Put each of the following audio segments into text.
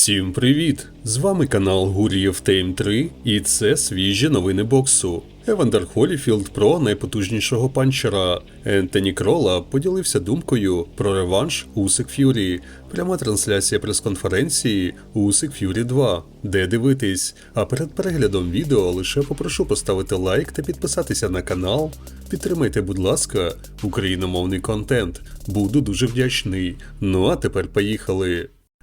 Всім привіт! З вами канал Гурієв Тейм 3 і це свіжі новини боксу. Евандер Холіфілд про найпотужнішого панчера. Ентоні Крола поділився думкою про реванш Усик Ф'юрі. Пряма трансляція прес-конференції Усик Ф'юрі 2. Де дивитись? А перед переглядом відео лише попрошу поставити лайк та підписатися на канал. Підтримайте, будь ласка, україномовний контент. Буду дуже вдячний. Ну а тепер поїхали.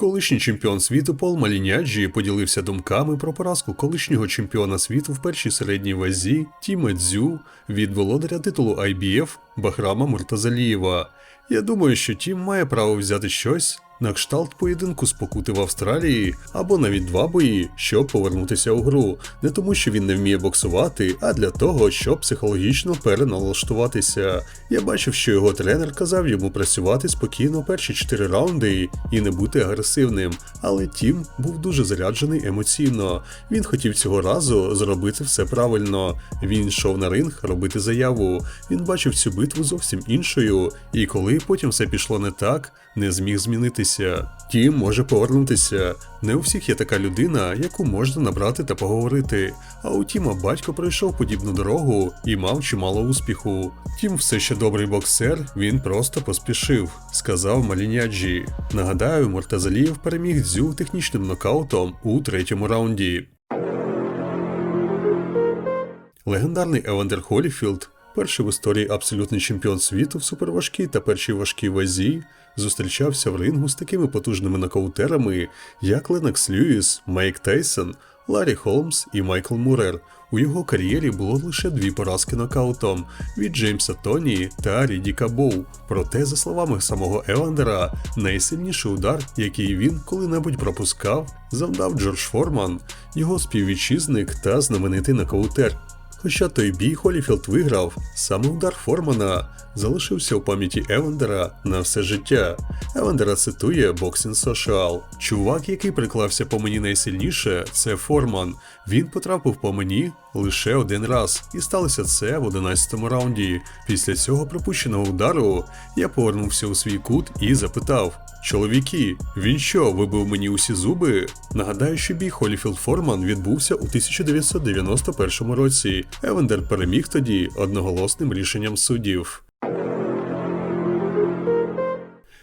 Колишній чемпіон світу Пол Маліняджі поділився думками про поразку колишнього чемпіона світу в першій середній вазі Тіма Дзю від володаря титулу IBF Бахрама Муртазалієва. Я думаю, що Тім має право взяти щось на кшталт поєдинку з покути в Австралії або навіть два бої, щоб повернутися у гру, не тому, що він не вміє боксувати, а для того, щоб психологічно переналаштуватися. Я бачив, що його тренер казав йому працювати спокійно перші чотири раунди і не бути агресивним. Але Тім був дуже заряджений емоційно. Він хотів цього разу зробити все правильно. Він йшов на ринг робити заяву. Він бачив цю битву зовсім іншою, і коли потім все пішло не так, не зміг змінитися. Тім може повернутися. Не у всіх є така людина, яку можна набрати та поговорити. А у Тіма батько пройшов подібну дорогу і мав чимало успіху. Тім все ще добрий боксер, він просто поспішив, сказав Маліняджі. Нагадаю, Муртазалієв переміг дзю технічним нокаутом у третьому раунді. Легендарний Евандер Холіфілд, перший в історії абсолютний чемпіон світу в суперважкій та першій важкій вазі, зустрічався в рингу з такими потужними нокаутерами, як Ленокс Льюіс, Майк Тейсон, Ларі Холмс і Майкл Мурер. У його кар'єрі було лише дві поразки нокаутом від Джеймса Тоні та Рідіка Боу. Проте, за словами самого Евандера, найсильніший удар, який він коли-небудь пропускав, завдав Джордж Форман, його співвітчизник та знаменитий нокаутер. Хоча той бій Холіфілд виграв, саме удар Формана залишився у пам'яті Евандера на все життя. Евандера цитує Boxing Social. Чувак, який приклався по мені найсильніше, це Форман. Він потрапив по мені лише один раз, і сталося це в 11-му раунді. Після цього пропущеного удару я повернувся у свій кут і запитав: Чоловіки, він що, вибив мені усі зуби? Нагадаю, що бій Холіфілд Форман відбувся у 1991 році. Евендер переміг тоді одноголосним рішенням суддів.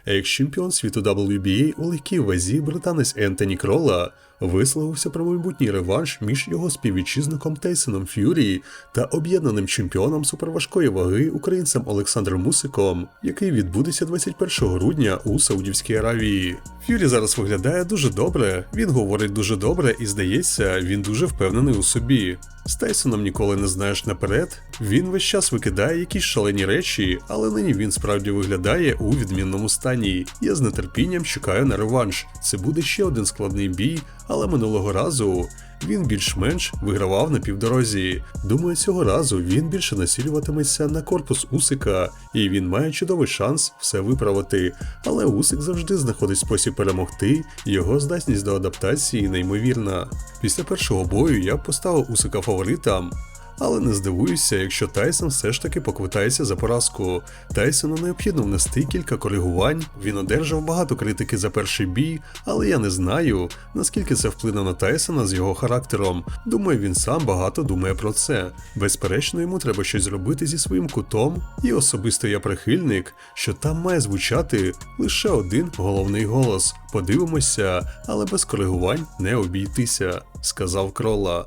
Екс-чемпіон світу WBA у легкій вазі британець Ентоні Крола висловився про майбутній реванш між його співвітчизником Тейсоном Ф'юрі та об'єднаним чемпіоном суперважкої ваги українцем Олександром Мусиком, який відбудеться 21 грудня у Саудівській Аравії. Ф'юрі зараз виглядає дуже добре, він говорить дуже добре і здається, він дуже впевнений у собі. З Тайсоном ніколи не знаєш наперед. Він весь час викидає якісь шалені речі, але нині він справді виглядає у відмінному стані. Я з нетерпінням чекаю на реванш. Це буде ще один складний бій, але минулого разу він більш-менш вигравав на півдорозі. Думаю, цього разу він більше націлюватиметься на корпус Усика, і він має чудовий шанс все виправити. Але Усик завжди знаходить спосіб перемогти, його здатність до адаптації неймовірна. Після першого бою я поставив Усика фаворитом. Але не здивуюся, якщо Тайсон все ж таки поквитається за поразку. Тайсону необхідно внести кілька коригувань. Він одержав багато критики за перший бій, але я не знаю, наскільки це вплине на Тайсона з його характером. Думаю, він сам багато думає про це. Безперечно, йому треба щось зробити зі своїм кутом, і особисто я прихильник, що там має звучати лише один головний голос. Подивимося, але без коригувань не обійтися, сказав Крола.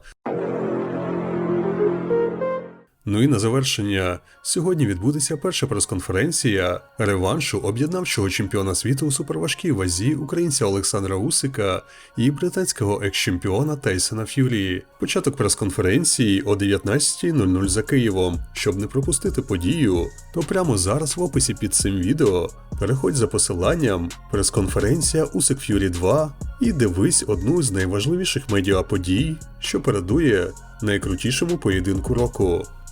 Ну і на завершення, сьогодні відбудеться перша прес-конференція реваншу об'єднавчого чемпіона світу у суперважкій вазі українця Олександра Усика і британського екс-чемпіона Тейсона Ф'юрі. Початок прес-конференції о 19.00 за Києвом. Щоб не пропустити подію, то прямо зараз в описі під цим відео переходь за посиланням прес-конференція Усик Ф'юрі 2 і дивись одну з найважливіших медіаподій, що передує найкрутішому поєдинку року.